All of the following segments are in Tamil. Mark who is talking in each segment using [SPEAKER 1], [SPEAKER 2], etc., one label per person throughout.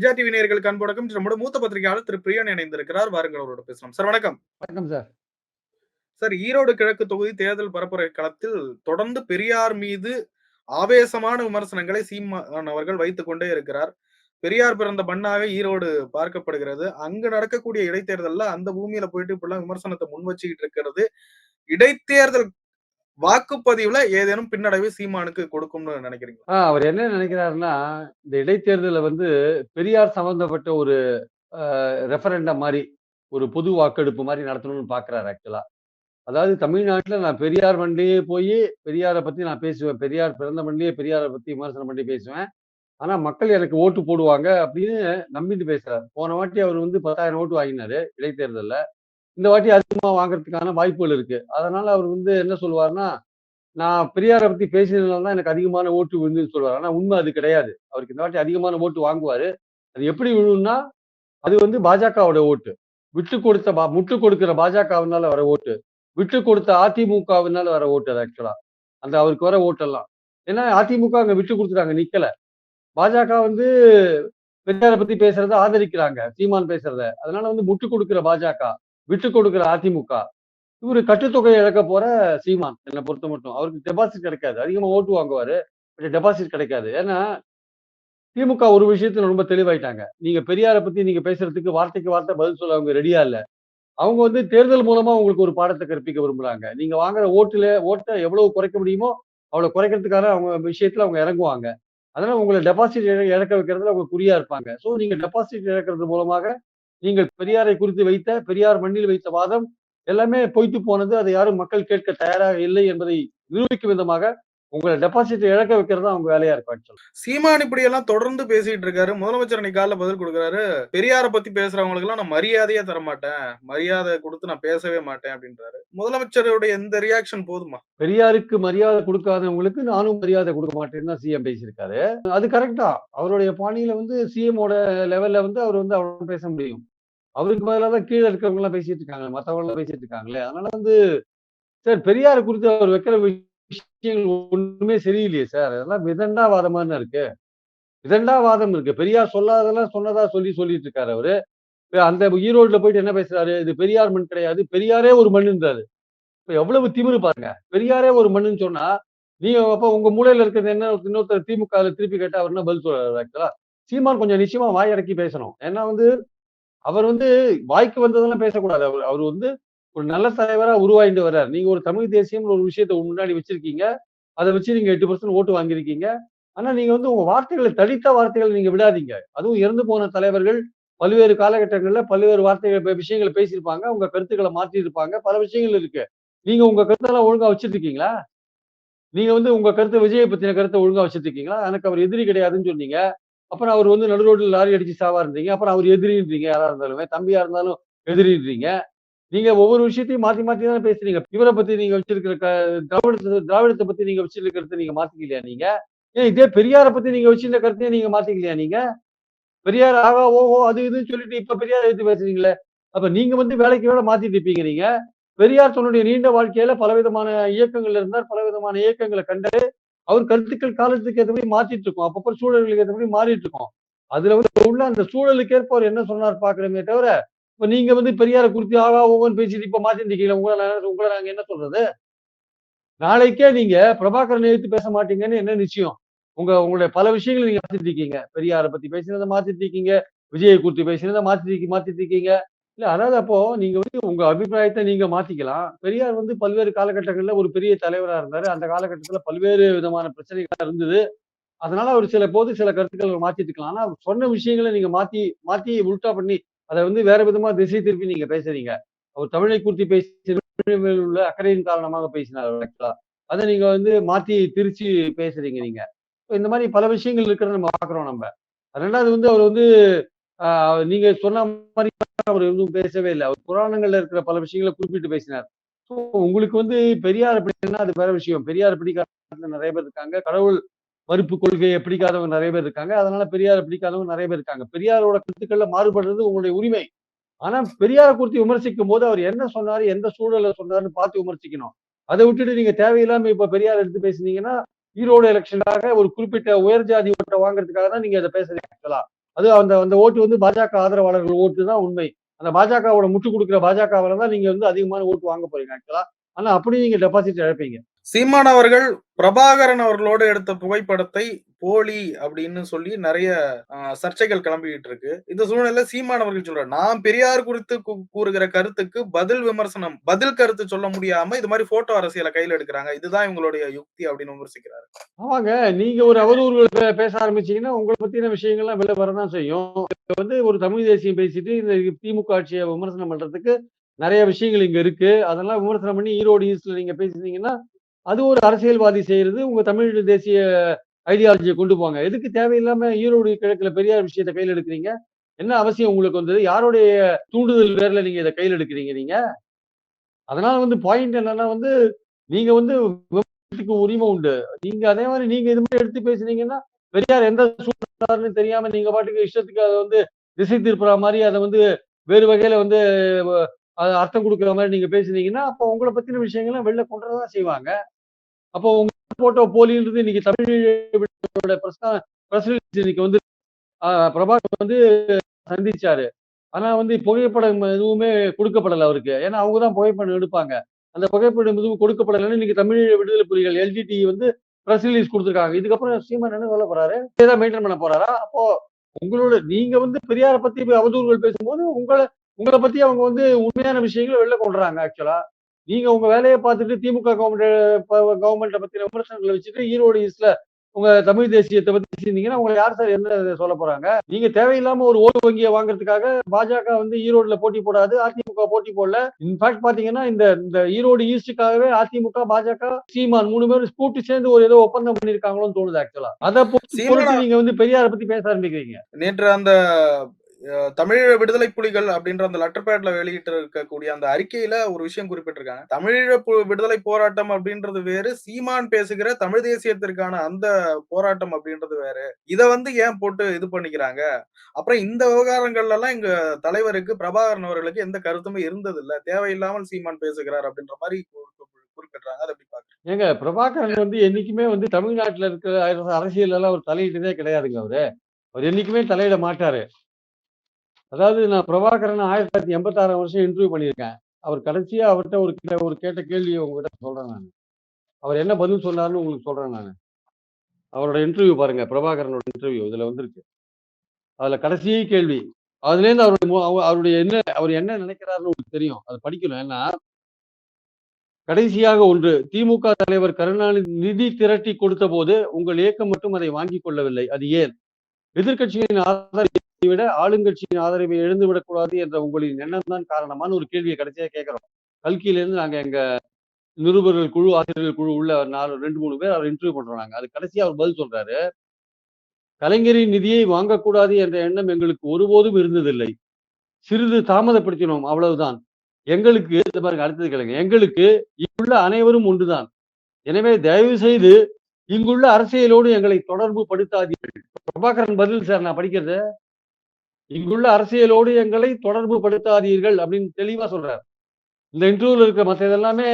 [SPEAKER 1] இந்தியா டிவி நேயர்களுக்கு அன்பு வணக்கம் மூத்த பத்திரிகையாளர் திரு பிரியன் இணைந்திருக்கிறார். வாருங்கள் அவரோட பேசலாம். சார் வணக்கம்.
[SPEAKER 2] வணக்கம் சார்.
[SPEAKER 1] சார் ஈரோடு கிழக்கு தொகுதி தேர்தல் பரப்புரை களத்தில் தொடர்ந்து பெரியார் மீது ஆவேசமான விமர்சனங்களை சீமான் அவர்கள் வைத்துக் கொண்டே இருக்கிறார். பெரியார் பிறந்த மண்ணாவே ஈரோடு பார்க்கப்படுகிறது. அங்கு நடக்கக்கூடிய இடைத்தேர்தல்ல அந்த பூமியில போயிட்டு இப்படிலாம் விமர்சனத்தை முன் வச்சுக்கிட்டு இருக்கிறது. இடைத்தேர்தல் வாக்குப்பதிவுல ஏதேனும் பின்னடைவு சீமானுக்கு கொடுக்கும்னு நினைக்கிறீங்க
[SPEAKER 2] அவர் என்ன நினைக்கிறாருன்னா இந்த இடைத்தேர்தலில் வந்து பெரியார் சம்பந்தப்பட்ட ஒரு ரெஃபரண்டம் மாதிரி ஒரு பொது வாக்கெடுப்பு மாதிரி நடத்தணும்னு பார்க்குறாரு ஆக்சுவலா அதாவது தமிழ்நாட்டில் நான் பெரியார் மண்டியே போய் பெரியாரை பற்றி நான் பேசுவேன். பெரியார் பிறந்த மண்டியே பெரியாரை பற்றி விமர்சனம் பண்ணி பேசுவேன். ஆனால் மக்கள் எனக்கு ஓட்டு போடுவாங்க அப்படின்னு நம்பிட்டு பேசுறாரு. போன வாட்டி அவர் வந்து பத்தாயிரம் ஓட்டு வாங்கினாரு இடைத்தேர்தலில். இந்த வாட்டி அதிகமாக வாங்குறதுக்கான வாய்ப்புகள் இருக்கு. அதனால அவர் வந்து என்ன சொல்லுவார்னா நான் பெரியாரை பத்தி பேசினதுனால தான் எனக்கு அதிகமான ஓட்டு விழுந்துன்னு சொல்லுவார். ஆனால் உண்மை அது கிடையாது. அவருக்கு இந்த வாட்டி அதிகமான ஓட்டு வாங்குவார். அது எப்படி விழும்னா அது வந்து பாஜகவோட ஓட்டு. விட்டு கொடுத்த பா முட்டு கொடுக்கிற பாஜகவினால வர ஓட்டு. விட்டு கொடுத்த அதிமுகவினால வர ஓட்டு அது ஆக்சுவலா அந்த அவருக்கு வர ஓட்டெல்லாம். ஏன்னா அதிமுக அங்க விட்டு கொடுத்துட்டாங்க நிக்கல. பாஜக வந்து பெரியாரை பத்தி பேசுறத ஆதரிக்கிறாங்க. சீமான் பேசுறத. அதனால வந்து முட்டு கொடுக்கிற பாஜக. விட்டு கொடுக்குற அதிமுக. இவரு கட்டுத்தொகையை இழக்க போற சீமான் என்னை பொறுத்த மட்டும். அவருக்கு டெபாசிட் கிடைக்காது. அதிகமாக ஓட்டு வாங்குவாரு டெபாசிட் கிடைக்காது. ஏன்னா திமுக ஒரு விஷயத்துல ரொம்ப தெளிவாயிட்டாங்க. நீங்க பெரியாரை பத்தி நீங்க பேசுறதுக்கு வார்த்தைக்கு வார்த்தை பதில் சொல்ல அவங்க ரெடியா இல்ல. அவங்க வந்து தேர்தல் மூலமா உங்களுக்கு ஒரு பாடத்தை கற்பிக்க விரும்புறாங்க. நீங்க வாங்குற ஓட்டுல ஓட்டை எவ்வளவு குறைக்க முடியுமோ அவ்வளவு குறைக்கிறதுக்கான அவங்க விஷயத்துல அவங்க இறங்குவாங்க. அதனால உங்களை டெபாசிட் இழக்க வைக்கிறதுல அவங்க குறியா இருப்பாங்க. ஸோ நீங்க டெபாசிட் இழக்கிறது மூலமாக நீங்கள் பெரியாரை குறித்து வைத்த பெரியார் மண்ணில் வைத்த வாதம் எல்லாமே பொய்த்து போனது. அதை யாரும் மக்கள் கேட்க தயாராக இல்லை என்பதை நிரூபிக்கும் விதமாக உங்களை டெபாசிட் இழக்க வைக்கிறது அவங்க வேலையா இருக்கும் ஆக்சுவலா
[SPEAKER 1] சீமான் இப்படி எல்லாம் தொடர்ந்து பேசிட்டு இருக்காரு. முதலமைச்சர் அன்னைக்கு காலைல பதில் கொடுக்குறாரு. பெரியாரை பத்தி பேசுறவங்களுக்கு எல்லாம் நான் மரியாதையே தர மாட்டேன் மரியாதை கொடுத்து நான் பேசவே மாட்டேன் அப்படின்றாரு. முதலமைச்சருடைய எந்த ரியாக்ஷன் போதுமா?
[SPEAKER 2] பெரியாருக்கு மரியாதை கொடுக்காதவங்களுக்கு நானும் மரியாதை கொடுக்க மாட்டேன்னு தான் சிஎம் பேசியிருக்காரு. அது கரெக்டா அவருடைய பாணியில வந்து சிஎமோட லெவல்ல வந்து அவர் வந்து அவ்வளவு பேச முடியும். அவருக்கு பதிலாக தான் கீழே இருக்கிறவங்க எல்லாம் பேசிட்டு இருக்காங்க. மற்றவங்க எல்லாம் பேசிட்டு இருக்காங்களே. அதனால வந்து சார் பெரியார் குறித்து அவர் வைக்கிற விஷயங்கள் ஒண்ணுமே சரியில்லையே சார். அதெல்லாம் விதண்டாவாதமா இருக்கு. விதண்டாவாதம் இருக்கு. பெரியார் சொல்லாதெல்லாம் சொன்னதா சொல்லி சொல்லிட்டு இருக்காரு அவரு அந்த ஈரோடுல போயிட்டு என்ன பேசுறாரு? இது பெரியார் மண் கிடையாது. பெரியாரே ஒரு மண்ணுன்றாரு. இப்ப எவ்வளவு திமிரு பாருங்க. பெரியாரே ஒரு மண்ணுன்னு சொன்னா நீங்க அப்ப உங்க மூலையில இருக்கிறது என்ன? இன்னொருத்தர் திமுக திருப்பி கேட்டா அவர் என்ன பதில் சொல்றாரு ஆக்சுவலா சீமான் கொஞ்சம் நிச்சயமா வாய் இறக்கி பேசணும். ஏன்னா வந்து அவர் வந்து வாய்க்கு வந்ததெல்லாம் பேசக்கூடாது. அவர் அவர் வந்து ஒரு நல்ல தலைவரா உருவாயிட்டு வர்றார். நீங்க ஒரு தமிழ் தேசியம் ஒரு விஷயத்த முன்னாடி வச்சிருக்கீங்க. அதை வச்சு நீங்க எட்டு பர்சன்ட் ஓட்டு வாங்கியிருக்கீங்க. ஆனா நீங்க வந்து உங்க வார்த்தைகளை தடித்த வார்த்தைகளை நீங்க விடாதீங்க. அதுவும் இறந்து போன தலைவர்கள் பல்வேறு காலகட்டங்கள்ல பல்வேறு வார்த்தைகள் விஷயங்களை பேசியிருப்பாங்க. உங்க கருத்துக்களை மாற்றி இருப்பாங்க பல விஷயங்கள் இருக்கு. நீங்க உங்க கருத்தெல்லாம் ஒழுங்கா வச்சிட்டு இருக்கீங்களா நீங்க வந்து உங்க கருத்தை விஜயை பத்தின கருத்தை ஒழுங்கா வச்சிட்டு இருக்கீங்களா எனக்கு அவர் எதிரி கிடையாதுன்னு சொன்னீங்க. அப்புறம் அவர் வந்து நடு ரோட்டில் லாரி அடிச்சு சாவா இருந்தீங்க அப்புறம் அவர் எதிரின்றீங்க. யாரா இருந்தாலுமே தம்பியா இருந்தாலும் எதிரின்றீங்க. நீங்க ஒவ்வொரு விஷயத்தையும் மாத்தி மாத்தி தானே பேசுறீங்க. இவரை பத்தி நீங்க வச்சிருக்கிற திராவிடத்தை திராவிடத்தை பத்தி நீங்க வச்சிருக்கிறத நீங்க மாத்திக்கலையா நீங்க? ஏன் இதே பெரியாரை பத்தி நீங்க வச்சிருந்த கருத்தையும் நீங்க மாத்திக்கலையா நீங்க? பெரியார் ஆகா ஓஹோ அது இதுன்னு சொல்லிட்டு இப்ப பெரியார் எடுத்து பேசுறீங்களே. அப்ப நீங்க வந்து வேலைக்கு வேலை மாத்திட்டு இருப்பீங்க நீங்க. பெரியார் தன்னுடைய நீண்ட வாழ்க்கையில பலவிதமான இயக்கங்கள்ல இருந்தார். பலவிதமான இயக்கங்களை கண்டு அவர் கருத்துக்கள் காலத்துக்கு ஏற்றபடி மாத்திட்டு இருக்கோம் அப்பப்போ சூழலுக்கு ஏற்றபடி மாறிட்டு இருக்கோம் அதுல வந்து உள்ள அந்த சூழலுக்கு ஏற்ப அவர் என்ன சொன்னார் பாக்குறமே தவிர இப்ப நீங்க வந்து பெரியார குறித்து ஆகா ஓகோன்னு பேசிட்டு இப்ப மாத்திட்டு இருக்கீங்களா உங்களை உங்களை நாங்க என்ன சொல்றது? நாளைக்கே நீங்க பிரபாகரன் எடுத்து பேச மாட்டீங்கன்னு என்ன நிச்சயம்? உங்க உங்களுடைய பல விஷயங்களை நீங்க மாத்திட்டு இருக்கீங்க. பெரியாரை பத்தி பேசினதை மாத்திட்டு இருக்கீங்க. விஜயை குறித்து பேசினதை மாத்திட்டு மாத்திட்டு இருக்கீங்க. இல்ல அதாவது அப்போ நீங்க வந்து உங்க அபிப்பிராயத்தை நீங்க மாத்திக்கலாம். பெரியார் வந்து பல்வேறு காலகட்டங்கள்ல ஒரு பெரிய தலைவரா இருந்தாரு. அந்த காலகட்டத்துல பல்வேறு விதமான பிரச்சனைகள் இருந்தது. அதனால அவர் சில போது சில கருத்துக்களை மாத்திட்டு இருக்கலாம் ஆனா சொன்ன விஷயங்களை நீங்க மாத்தி மாத்தி உல்டா பண்ணி அதை வந்து வேற விதமா திசை திருப்பி நீங்க பேசுறீங்க. அவர் தமிழை குறித்து பேசி உள்ள அக்கறையின் காரணமாக பேசினார் ஆக்சுவலா அதை நீங்க வந்து மாத்தி திருச்சி பேசுறீங்க நீங்க. இந்த மாதிரி பல விஷயங்கள் இருக்கிறத நம்ம பாக்குறோம் நம்ம. ரெண்டாவது வந்து அவர் வந்து நீங்க சொன்ன மாதிரி அவர் எதுவும் பேசவே இல்லை. அவர் புராணங்கள்ல இருக்கிற பல விஷயங்களை குறிப்பிட்டு பேசினார். ஸோ உங்களுக்கு வந்து பெரியார் பிடிக்கலன்னா அது வேற விஷயம். பெரியார் பிடிக்காத நிறைய பேர் இருக்காங்க. கடவுள் மறுப்பு கொள்கையை பிடிக்காதவங்க நிறைய பேர் இருக்காங்க. அதனால பெரியாரை பிடிக்காதவங்க நிறைய பேர் இருக்காங்க. பெரியாரோட கருத்துக்கள்ல மாறுபடுறது உங்களுடைய உரிமை. ஆனா பெரியாரை குறித்து விமர்சிக்கும் போது அவர் என்ன சொன்னாரு எந்த சூழல சொன்னாருன்னு பார்த்து விமர்சிக்கணும். அதை விட்டுட்டு நீங்க தேவையில்லாம இப்ப பெரியார் எடுத்து பேசுனீங்கன்னா ஈரோடு எலெக்ஷனாக ஒரு குறிப்பிட்ட உயர் ஜாதி ஓட்டை வாங்குறதுக்காக தான் நீங்க அதை பேசுறீங்க அது அந்த அந்த ஓட்டு வந்து பாஜக ஆதரவாளர்கள் ஓட்டு தான் உண்மை. அந்த பாஜகவோட முட்டு கொடுக்குற பாஜகவில தான் நீங்க வந்து அதிகமான ஓட்டு வாங்க போறீங்க ஆக்சுவலா. ஆனா அப்படி நீங்க டெபாசிட் இழப்பீங்க.
[SPEAKER 1] சீமான் அவர்கள் பிரபாகரன் அவர்களோடு எடுத்த புகைப்படத்தை போலி அப்படின்னு சொல்லி நிறைய சர்ச்சைகள் கிளம்பிக்கிட்டு இருக்கு. இந்த சூழ்நிலை சீமான் அவர்கள் சொல்றாரு நான் பெரியார் குறித்து கூறுகிற கருத்துக்கு பதில் விமர்சனம் பதில் கருத்து சொல்ல முடியாம இது மாதிரி போட்டோ அரசியலை கையில் எடுக்கிறாங்க. இதுதான் இவங்களுடைய யுக்தி அப்படின்னு விமர்சிக்கிறாரு.
[SPEAKER 2] ஆமாங்க. நீங்க ஒரு அவதூறுகள் பேச ஆரம்பிச்சீங்கன்னா உங்களை பத்தின விஷயங்கள்லாம் வெளில வரதான் செய்யும். வந்து ஒரு தமிழ் தேசியம் பேசிட்டு இந்த திமுக ஆட்சியை விமர்சனம் பண்றதுக்கு நிறைய விஷயங்கள் இங்க இருக்கு. அதெல்லாம் விமர்சனம் பண்ணி ஈரோடு ஈஸ்ட்ல நீங்க பேசினீங்கன்னா அது ஒரு அரசியல்வாதி செய்யறது உங்க தமிழ் தேசிய ஐடியாலஜியை கொண்டு போங்க. எதுக்கு தேவையில்லாம ஈரோடு கிழக்குல பெரியார் விஷயத்தை கையில் எடுக்கிறீங்க? என்ன அவசியம் உங்களுக்கு வந்தது? யாருடைய தூண்டுதல் பேர்ல நீங்க இதை கையில் எடுக்கிறீங்க நீங்க? அதனால வந்து பாயிண்ட் என்னன்னா வந்து நீங்க வந்து உரிமை உண்டு. நீங்க அதே மாதிரி நீங்க இது மாதிரி எடுத்து பேசுனீங்கன்னா பெரியார் எந்த சூழ்நிலைன்னு தெரியாம நீங்க பாட்டுக்கு இஷ்டத்துக்கு அதை வந்து திசை திருப்புற மாதிரி அதை வந்து வேறு வகையில வந்து அது அர்த்தம் கொடுக்குற மாதிரி நீங்க பேசுனீங்கன்னா அப்போ உங்களை பத்தின விஷயங்கள்லாம் வெளில கொண்டு தான் செய்வாங்க. அப்போ உங்க போட்டோ போலின்றது இன்னைக்கு தமிழோட பிரஸ் இன்னைக்கு வந்து ஆஹ், பிரபாகர் வந்து சந்திச்சாரு. ஆனா வந்து புகைப்படம் எதுவுமே கொடுக்கப்படல அவருக்கு. ஏன்னா அவங்க தான் புகைப்படம் எடுப்பாங்க. அந்த புகைப்படம் எதுவும் கொடுக்கப்படலைன்னு இன்னைக்கு தமிழ் விடுதலை புலிகள் எல்டிடி வந்து ப்ரெஸ் ரிலீஸ் கொடுத்துருக்காங்க. இதுக்கப்புறம் சீமான் என்ன சொல்ல போறாரு? மெயின்டைன் பண்ண போறாரா? அப்போ உங்களோட நீங்க வந்து பெரியார பத்தி அவதூறுகள் பேசும்போது உங்களை உங்களை பத்தி அவங்க வந்து உண்மையான விஷயங்களை வெளில கொண்டுறாங்க ஆக்சுவலா நீங்க உங்க வேலையை பார்த்துட்டு திமுக கவர்மெண்ட் கவர்மெண்ட்டை பத்தின விமர்சனங்களை வச்சுட்டு ஈரோடு ஈஸ்ட்ல உங்க தமிழ் தேசியத்தை பத்தி பேசியிருந்தீங்கன்னா உங்களை யார் சார் என்ன சொல்ல போறாங்க? நீங்க தேவையில்லாம ஒரு ஓட்டு வங்கியை வாங்குறதுக்காக பாஜக வந்து ஈரோடுல போட்டி போடாது அதிமுக போட்டி போடல. இன்ஃபேக்ட் பாத்தீங்கன்னா இந்த இந்த ஈரோடு ஈஸ்டுக்காகவே அதிமுக பாஜக சீமான் மூணு பேரும் கூட்டு சேர்ந்து ஒரு ஏதோ ஒப்பந்தம் பண்ணிருக்காங்களோன்னு தோணுது ஆக்சுவலா அதை நீங்க வந்து பெரியாரை பத்தி பேச ஆரம்பிக்கிறீங்க.
[SPEAKER 1] நேற்று அந்த தமிழீழ விடுதலை புலிகள் அப்படின்ற அந்த லெட்டர் பேட்ல வெளியிட்டு இருக்கக்கூடிய அந்த அறிக்கையில ஒரு விஷயம் குறிப்பிட்டிருக்காங்க. தமிழீழ பு- விடுதலை போராட்டம் அப்படின்றது வேறு சீமான் பேசுகிற தமிழ் தேசியத்திற்கான அந்த போராட்டம் அப்படின்றது வேறு. இத வந்து ஏன் போட்டு இது பண்ணிக்கிறாங்க? அப்புறம் இந்த விவகாரங்கள்ல எல்லாம் எங்க தலைவருக்கு பிரபாகரன் அவர்களுக்கு எந்த கருத்துமே இருந்தது இல்ல தேவையில்லாமல் சீமான் பேசுகிறார் அப்படின்ற மாதிரி குறிப்பிடுறாங்க. அதை எப்படி பாக்குறேன்
[SPEAKER 2] ஏங்க பிரபாகரன் வந்து என்னைக்குமே வந்து தமிழ்நாட்டுல இருக்கிற அரசியல் எல்லாம் அவர் தலையிட்டதே கிடையாதுங்க அவரு. அவர் என்னைக்குமே தலையிட மாட்டாரு. அதாவது நான் பிரபாகரன் ஆயிரத்தி தொள்ளாயிரத்தி எண்பத்தாறாம் வருஷம் இன்டர்வியூ பண்ணியிருக்கேன். அவர் கடைசியா அவர்கிட்ட ஒரு கிட்ட ஒரு கேட்ட கேள்வியை உங்ககிட்ட சொல்றேன் நான். அவர் என்ன பதில் சொன்னாருன்னு உங்களுக்கு சொல்றேன் நான். அவரோட இன்டர்வியூ பாருங்க பிரபாகரனோட இன்டர்வியூ இதுல வந்திருக்கு. அதுல கடைசி கேள்வி. அதுலேருந்து அவருடைய அவருடைய என்ன அவர் என்ன நினைக்கிறாருன்னு உங்களுக்கு தெரியும். அதை படிக்கணும். ஏன்னா கடைசியாக ஒன்று திமுக தலைவர் கருணாநிதி நிதி திரட்டி கொடுத்த போது உங்கள் இயக்கம் மட்டும் அதை வாங்கிக் கொள்ளவில்லை. அது ஏன்? எதிர்கட்சியின் ஆதரவை விட ஆளுங்கட்சியின் ஆதரவை எழுந்து விடக்கூடாது என்ற உங்களின் எண்ணம் தான் காரணமான ஒரு கேள்வியை கடைசியா கேட்கிறோம். கல்கியிலேருந்து நாங்க எங்க நிருபர்கள் குழு ஆசிரியர்கள் குழு உள்ள நாலு ரெண்டு மூணு பேர் அவர் இன்டர்வியூ பண்றோம் நாங்கள் அது கடைசியாக அவர் பதில் சொல்றாரு. கலைஞரின் நிதியை வாங்கக்கூடாது என்ற எண்ணம் எங்களுக்கு ஒருபோதும் இருந்ததில்லை. சிறிது தாமதப்படுத்தினோம் அவ்வளவுதான். எங்களுக்கு பாருங்க அடுத்தது கேளுங்க. எங்களுக்கு இங்குள்ள அனைவரும் ஒன்றுதான். எனவே தயவு செய்து இங்குள்ள அரசியலோடு எங்களை தொடர்பு படுத்தாதீர்கள். பிரபாகரன் பதில் சார் நான் படிக்கிறது. இங்குள்ள அரசியலோடு எங்களை தொடர்பு படுத்தாதீர்கள் அப்படின்னு தெளிவா சொல்றாரு. இந்த இன்டர்வியூல இருக்கிற மற்ற இதெல்லாமே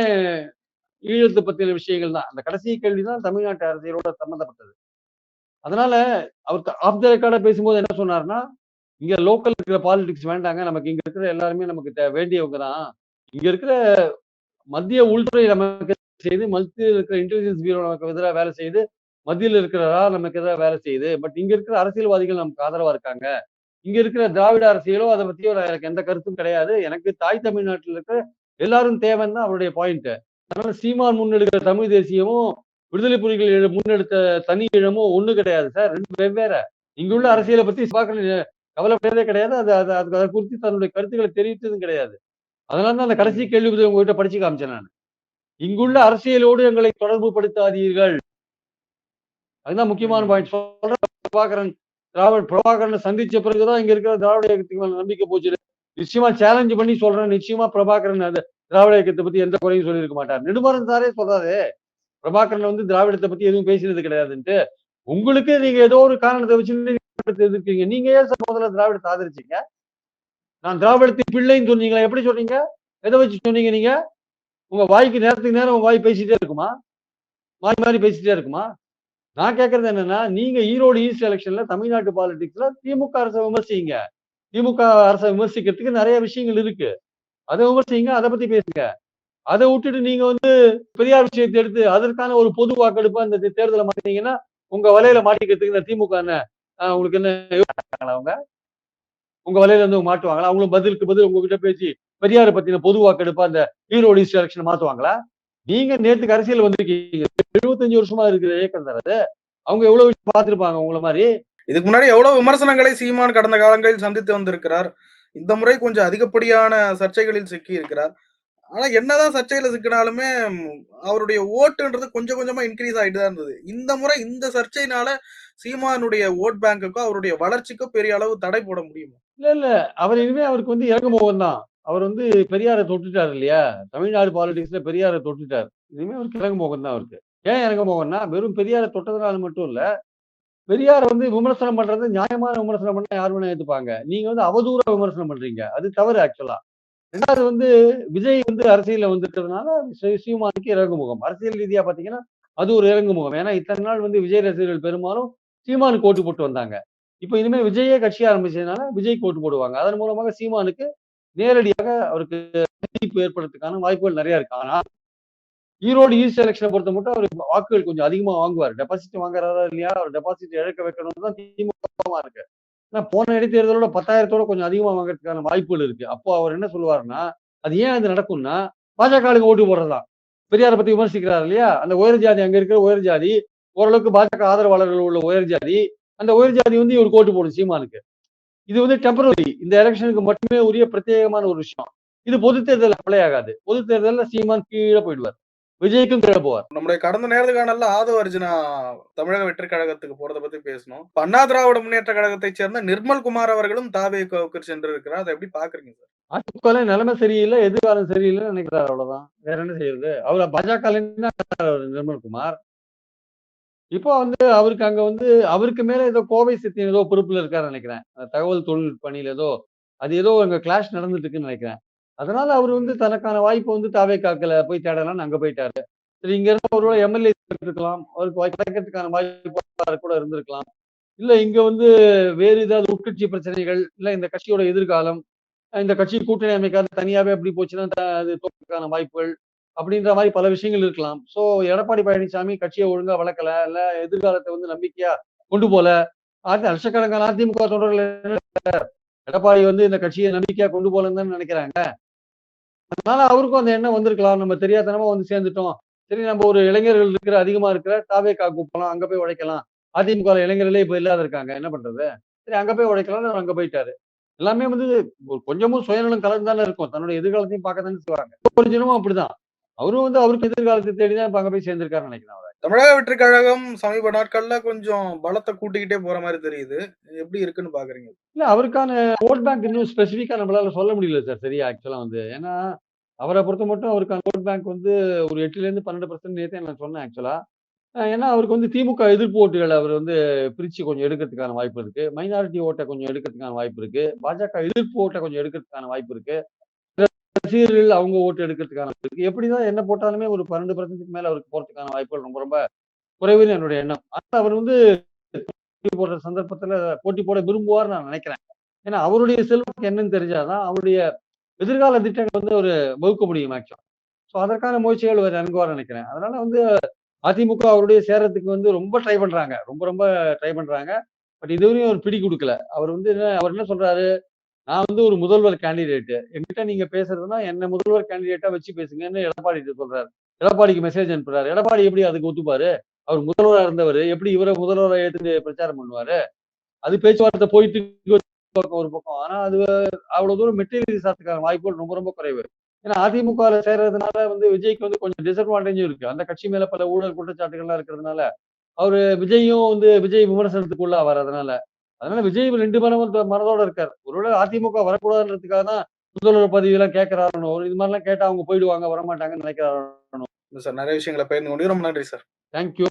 [SPEAKER 2] ஈழத்து பத்தின விஷயங்கள் தான். அந்த கடைசி கேள்வி தான் தமிழ்நாட்டு அரசியலோட சம்பந்தப்பட்டது. அதனால அவர் ஆஃப் த ரெக்கார்டா பேசும்போது என்ன சொன்னார்னா இங்க லோக்கல் இருக்கிற பாலிடிக்ஸ் வேண்டாங்க. நமக்கு இங்க இருக்கிற எல்லாருமே நமக்கு வேண்டியவங்க தான். இங்க இருக்கிற மத்திய உள்துறை நமக்கு செய்து மத்தியில் இருக்கிற இன்டெலிஜென்ஸ் பியூரோ நமக்கு எதிராக வேலை செய்து மத்தியில் இருக்கிறதா நமக்கு எதிராக வேலை செய்யுது பட் இங்க இருக்கிற அரசியல்வாதிகள் நமக்கு ஆதரவா இருக்காங்க. இங்க இருக்கிற திராவிட அரசியலோ அதை பத்தியோ எனக்கு எந்த கருத்தும் கிடையாது. எனக்கு தாய் தமிழ்நாட்டில் இருக்கிற எல்லாரும் தேவைன்னு தான் அவருடைய பாயிண்ட் அதனால சீமான் முன்னெடுக்கிற தமிழ் தேசியமும் விடுதலை புலிகள் முன்னெடுத்த தனி இழமும் ஒண்ணு கிடையாது சார். ரெண்டு வெவ்வேறு. இங்குள்ள அரசியலை பத்தி பார்க்க கவலைப்பட்டதே கிடையாது. அது அது அது அதை குறித்து தன்னுடைய கருத்துக்களை தெரிவித்ததும் கிடையாது. அதனால தான் அந்த கடைசி கேள்வி உங்ககிட்ட படிச்சு காமிச்சேன் நான். இங்குள்ள அரசியலோடு எங்களை தொடர்பு படுத்தாதீர்கள். அதுதான் முக்கியமான பாயிண்ட் சொல்ற பிரபாகரன் திராவிட பிரபாகரனை சந்திச்ச பிறகுதான் இங்க இருக்கிற திராவிட இயக்கத்துக்கு மேல நம்பிக்கை போச்சு. நிச்சயமா சேலஞ்ச் பண்ணி சொல்றேன் நிச்சயமா பிரபாகரன் அந்த திராவிட இயக்கத்தை பத்தி எந்த குறையும் சொல்லியிருக்க மாட்டார். நெடுமாறன் சாரே சொல்றாரு பிரபாகரன் வந்து திராவிடத்தை பத்தி எதுவும் பேசினது கிடையாதுன்ட்டு. உங்களுக்கு நீங்க ஏதோ ஒரு காரணத்தை வச்சு எதிர்க்கீங்க நீங்க ஏன் முதல்ல திராவிடத்தை ஆதரிச்சீங்க? நான் திராவிடத்தின் பிள்ளைன்னு சொன்னீங்களா? எப்படி சொன்னீங்க? எதை வச்சு சொன்னீங்க நீங்க? உங்க வாய்க்கு நேரத்துக்கு நேரம் உங்க வாய் பேசிட்டே இருக்குமா? மாறி மாறி பேசிட்டே இருக்குமா? நான் கேட்கறது என்னன்னா நீங்க ஈரோடு ஈஸ்ட் எலெக்ஷன்ல தமிழ்நாட்டு பாலிடிக்ஸ்ல திமுக அரசை விமர்சிங்க. திமுக அரசை விமர்சிக்கிறதுக்கு நிறைய விஷயங்கள் இருக்கு. அதை விமர்சிங்க அதை பத்தி பேசுங்க. அதை விட்டுட்டு நீங்க வந்து பெரியார் விஷயத்தை எடுத்து அதற்கான ஒரு பொது வாக்கெடுப்பு அந்த தேர்தலில் தேர்தலை மாட்டீங்கன்னா உங்க வலையில மாட்டிக்கிறதுக்கு இந்த திமுக என்ன ஆஹ் உங்களுக்கு என்ன அவங்க? உங்க வலையில இருந்து மாட்டுவாங்களா? அவங்களும் பதிலுக்கு பதில் உங்ககிட்ட பேசி பெரியாரை பத்தின பொது வாக்கெடுப்பு அந்த ஈரோடு ஈஸ்ட் எலெக்ஷன் மாத்துவாங்களா? நீங்க நேத்துக்கு அரசியல் வந்திருக்கீங்க. எழுபத்தஞ்சு வருஷமா இருக்கிற இயக்கம் அது. அவங்க எவ்வளவு விஷயம் பார்த்திருப்பாங்க உங்கள மாதிரி?
[SPEAKER 1] இதுக்கு முன்னாடி எவ்வளவு விமர்சனங்களை சீமான் கடந்த காலங்களில் சந்தித்து வந்திருக்கிறார். இந்த முறை கொஞ்சம் அதிகப்படியான சர்ச்சைகளில் சிக்கி இருக்கிறார் ஆனா என்னதான் சர்ச்சையில சிக்கினாலுமே அவருடைய ஓட்டுன்றது கொஞ்சம் கொஞ்சமா இன்க்ரீஸ் ஆயிட்டு தான் இருந்தது. இந்த முறை இந்த சர்ச்சையினால சீமானுடைய ஓட் பேங்குக்கோ அவருடைய வளர்ச்சிக்கோ பெரிய அளவு தடை போட முடியுமா?
[SPEAKER 2] இல்ல இல்ல. அவர் இனிமே அவருக்கு வந்து இறங்குமுகம் தான் அவர் வந்து பெரியாரை தொட்டுட்டார் இல்லையா? தமிழ்நாடு பாலிடிக்ஸ்ல பெரியாரை தொட்டுட்டார். இனிமே கிழங்கு இறங்குமுகம் தான் அவருக்கு. ஏன் இறங்குமுகம்னா வெறும் பெரியாரை தொட்டதுனால மட்டும் இல்ல பெரியாரை வந்து விமர்சனம் பண்றது நியாயமான விமர்சனம் பண்ணா யார் வேணா ஏத்துப்பாங்க. நீங்க வந்து அவதூற விமர்சனம் பண்றீங்க. அது தவறு ஆக்சுவலா ரெண்டாவது வந்து விஜய் வந்து அரசியல வந்துட்டதுனால சி- சீமானுக்கு இறங்குமுகம் அரசியல் ரீதியா பாத்தீங்கன்னா அது ஒரு இறங்குமுகம் ஏன்னா இத்தனை நாள் வந்து விஜய் ரசிகர்கள் பெரும்பாலும் சீமானுக்கு ஓட்டு போட்டு வந்தாங்க. இப்போ இனிமேல் விஜயே கட்சி ஆரம்பிச்சதுனால விஜய்க்கு ஓட்டு போடுவாங்க. அதன் மூலமாக சீமானுக்கு நேரடியாக அவருக்கு பாதிப்பு ஏற்படுறதுக்கான வாய்ப்புகள் நிறைய இருக்கு. ஆனா ஈரோடு ஈஸ்ட் எலெக்ஷனை பொறுத்த மட்டும் அவருக்கு வாக்குகள் கொஞ்சம் அதிகமா வாங்குவார். டெபாசிட் வாங்குறாரா இல்லையா? அவர் டெபாசிட் இழக்க வைக்கணும் தான் திமுக இருக்கு. ஆனா போன இடைத்தேர்தலோட பத்தாயிரத்தோட கொஞ்சம் அதிகமா வாங்குறதுக்கான வாய்ப்புகள் இருக்கு. அப்போ அவர் என்ன சொல்லுவாருன்னா அது ஏன் அது நடக்கும்னா பாஜகவுக்கு ஓட்டு போடுறதா? பெரியாரை பத்தி விமர்சிக்கிறார் இல்லையா? அந்த உயர் ஜாதி அங்க இருக்கிற உயர் ஜாதி ஓரளவுக்கு பாஜக ஆதரவாளர்கள் உள்ள உயர் ஜாதி அந்த உயர் ஜாதி வந்து இவருக்கு ஓட்டு போடும் சீமானுக்கு. இது வந்து டெம்பரரி இந்த எலெக்ஷனுக்கு மட்டுமே உரிய பிரத்யேகமான ஒரு விஷயம். இது பொது தேர்தல் அப்ளை ஆகாது. பொது தேர்தலில் சீமான் கீழே போயிடுவார். விஜய்க்கும் கீழே போவார்.
[SPEAKER 1] நம்முடைய கடந்த நேர்காணல்ல ஆதவ அர்ஜுனா தமிழக வெற்றி கழகத்துக்கு போறத பத்தி பேசணும். அண்ணா திராவிட முன்னேற்ற கழகத்தைச் சேர்ந்த நிர்மல் குமார் அவர்களும் தாவேக்கு சென்று இருக்கிறார் அதை எப்படி பாக்குறீங்க சார்?
[SPEAKER 2] அதிமுக நிலைமை சரியில்லை எதிர்காலம் சரியில்லைன்னு நினைக்கிறார் அவ்வளவுதான். வேற என்ன செய்யறது? அவர் பாஜக நிர்மல்குமார் இப்போ வந்து அவருக்கு அங்க வந்து அவருக்கு மேல ஏதோ கோவை சித்தின் ஏதோ பொறுப்புல இருக்காரு நினைக்கிறேன். அந்த தகவல் தொழில்நுட்ப பணியில ஏதோ அது ஏதோ அங்க கிளாஷ் நடந்துட்டு இருக்குன்னு நினைக்கிறேன். அதனால அவர் வந்து தனக்கான வாய்ப்பை வந்து தாவே காக்கல போய் தேடலாம்னு அங்க போயிட்டாரு. சரி இங்க இருந்து அவரோட எம்எல்ஏ இருக்கலாம் அவருக்கு கிடைக்கிறதுக்கான வாய்ப்பு கூட இருந்திருக்கலாம். இல்ல இங்க வந்து வேறு ஏதாவது உட்கட்சி பிரச்சனைகள் இல்ல இந்த கட்சியோட எதிர்காலம் இந்த கட்சி கூட்டணி அமைக்காது தனியாவே அப்படி போச்சுன்னா அது தோற்கறதுக்கான வாய்ப்புகள் அப்படின்ற மாதிரி பல விஷயங்கள் இருக்கலாம். சோ எடப்பாடி பழனிசாமி கட்சியை ஒழுங்கா வளர்க்கல இல்ல எதிர்காலத்தை வந்து நம்பிக்கையா கொண்டு போல அது லட்சக்கணக்கான அதிமுக தொண்டர்கள் எடப்பாடி வந்து இந்த கட்சியை நம்பிக்கையா கொண்டு போலன்னு நினைக்கிறாங்க. அதனால அவருக்கும் அந்த எண்ணம் வந்திருக்கலாம். நம்ம தெரியாதனமா வந்து சேர்ந்துட்டோம். சரி நம்ம ஒரு இளைஞர்கள் இருக்கிற அதிகமா இருக்கிற தாவே காக்கு போலாம் அங்க போய் உழைக்கலாம். அதிமுக இளைஞர்களே இப்ப இல்லாத இருக்காங்க. என்ன பண்றது? சரி அங்க போய் உழைக்கலாம்னு அங்க போயிட்டாரு. எல்லாமே வந்து கொஞ்சமும் சுயநலம் கலந்து தானே இருக்கும். தன்னுடைய எதிர்காலத்தையும் பார்க்க தானே செய்வாங்க. கொஞ்சமும் அப்படிதான். அவரும் வந்து அவருக்கு எதிர்காலத்தை தேடி தான் அங்க போய் சேர்ந்திருக்காருன்னு நினைக்கிறேன் அவர்.
[SPEAKER 1] தமிழக வெற்றி கழகம் சமீப நாட்கள்ல கொஞ்சம் பலத்தை கூட்டிக்கிட்டே போற மாதிரி தெரியுது. எப்படி இருக்குன்னு பாக்குறீங்க?
[SPEAKER 2] இல்ல அவருக்கான ஓட் பேங்க் இன்னும் ஸ்பெசிஃபிக்கா நம்மளால சொல்ல முடியல சார் சரியா? ஆக்சுவலா வந்து. ஏன்னா அவரை பொறுத்த மட்டும் அவருக்கான ஓட் பேங்க் வந்து ஒரு எட்டுல இருந்து பன்னெண்டு பர்சன்ட் நேத்தே நான் சொன்னேன் ஆக்சுவலா ஏன்னா அவருக்கு வந்து திமுக எதிர்ப்பு ஓட்டுகளை அவர் வந்து பிரிச்சு கொஞ்சம் எடுக்கிறதுக்கான வாய்ப்பு இருக்கு. மைனாரிட்டி ஓட்டை கொஞ்சம் எடுக்கிறதுக்கான வாய்ப்பு இருக்கு. பாஜக எதிர்ப்பு ஓட்டை கொஞ்சம் எடுக்கிறதுக்கான வாய்ப்பு இருக்கு. ரசிகர்கள் அவங்க ஓட்டு எடுக்கிறதுக்கான வாய்ப்பு இருக்கு. எப்படிதான் என்ன போட்டாலுமே ஒரு பன்னெண்டு பர்சன்ட்டுக்கு மேல அவருக்கு போறதுக்கான வாய்ப்புகள் ரொம்ப ரொம்ப குறைவுன்னு என்னுடைய எண்ணம். ஆனா அவர் வந்து போட்டி போடுற சந்தர்ப்பத்துல போட்டி போட விரும்புவார் நான் நினைக்கிறேன். ஏன்னா அவருடைய செல்வாக்கு என்னன்னு தெரிஞ்சாதான் அவருடைய எதிர்கால திட்டங்கள் வந்து ஒரு வகுக்க முடியும் ஆக்சுவலா ஸோ அதற்கான முயற்சிகள் அவர் இறங்குவார் நினைக்கிறேன். அதனால வந்து அதிமுக அவருடைய சேரத்துக்கு வந்து ரொம்ப ட்ரை பண்றாங்க. ரொம்ப ரொம்ப ட்ரை பண்றாங்க. பட் இதுவரையும் அவர் பிடி கொடுக்கல. அவர் வந்து என்ன அவர் என்ன சொல்றாரு? நான் வந்து ஒரு முதல்வர் கேண்டிடேட்டு என்கிட்ட நீங்க பேசுறதுன்னா என்ன முதல்வர் கேண்டிடேட்டா வச்சு பேசுங்கன்னு எடப்பாடி சொல்றாரு. எடப்பாடிக்கு மெசேஜ் அனுப்புறாரு. எடப்பாடி எப்படி அதுக்கு ஒத்துப்பாரு? அவர் முதல்வராக இருந்தவர். எப்படி இவரை முதல்வராக எடுத்து பிரச்சாரம் பண்ணுவாரு? அது பேச்சுவார்த்தை போயிட்டு பக்கம் ஒரு பக்கம். ஆனா அது அவ்வளவு தூரம் மெட்டீரியல் சாத்துக்கான வாய்ப்புகள் ரொம்ப ரொம்ப குறைவு. ஏன்னா அதிமுக சேர்றதுனால வந்து விஜய்க்கு வந்து கொஞ்சம் டிஸ்அட்வான்டேஜும் இருக்கு. அந்த கட்சி மேல பல ஊழல் குற்றச்சாட்டுகள்லாம் இருக்கிறதுனால அவரு விஜயும் வந்து விஜய் விமர்சனத்துக்குள்ள வர்றதுனால அதனால விஜய் ரெண்டு மனம் மனதோட இருக்கார். ஒருவேளை அதிமுக வரக்கூடாதுன்றதுக்காக தான் முதல்வர் பதவி எல்லாம் கேட்கறாருன்னு ஒரு இது மாதிரிலாம் கேட்டா அவங்க போயிடுவாங்க வரமாட்டாங்கன்னு நினைக்கிறாரு
[SPEAKER 1] சார் நிறைய விஷயங்களை பகிர்ந்து கொண்டு ரொம்ப நன்றி சார்.
[SPEAKER 2] தேங்க்யூ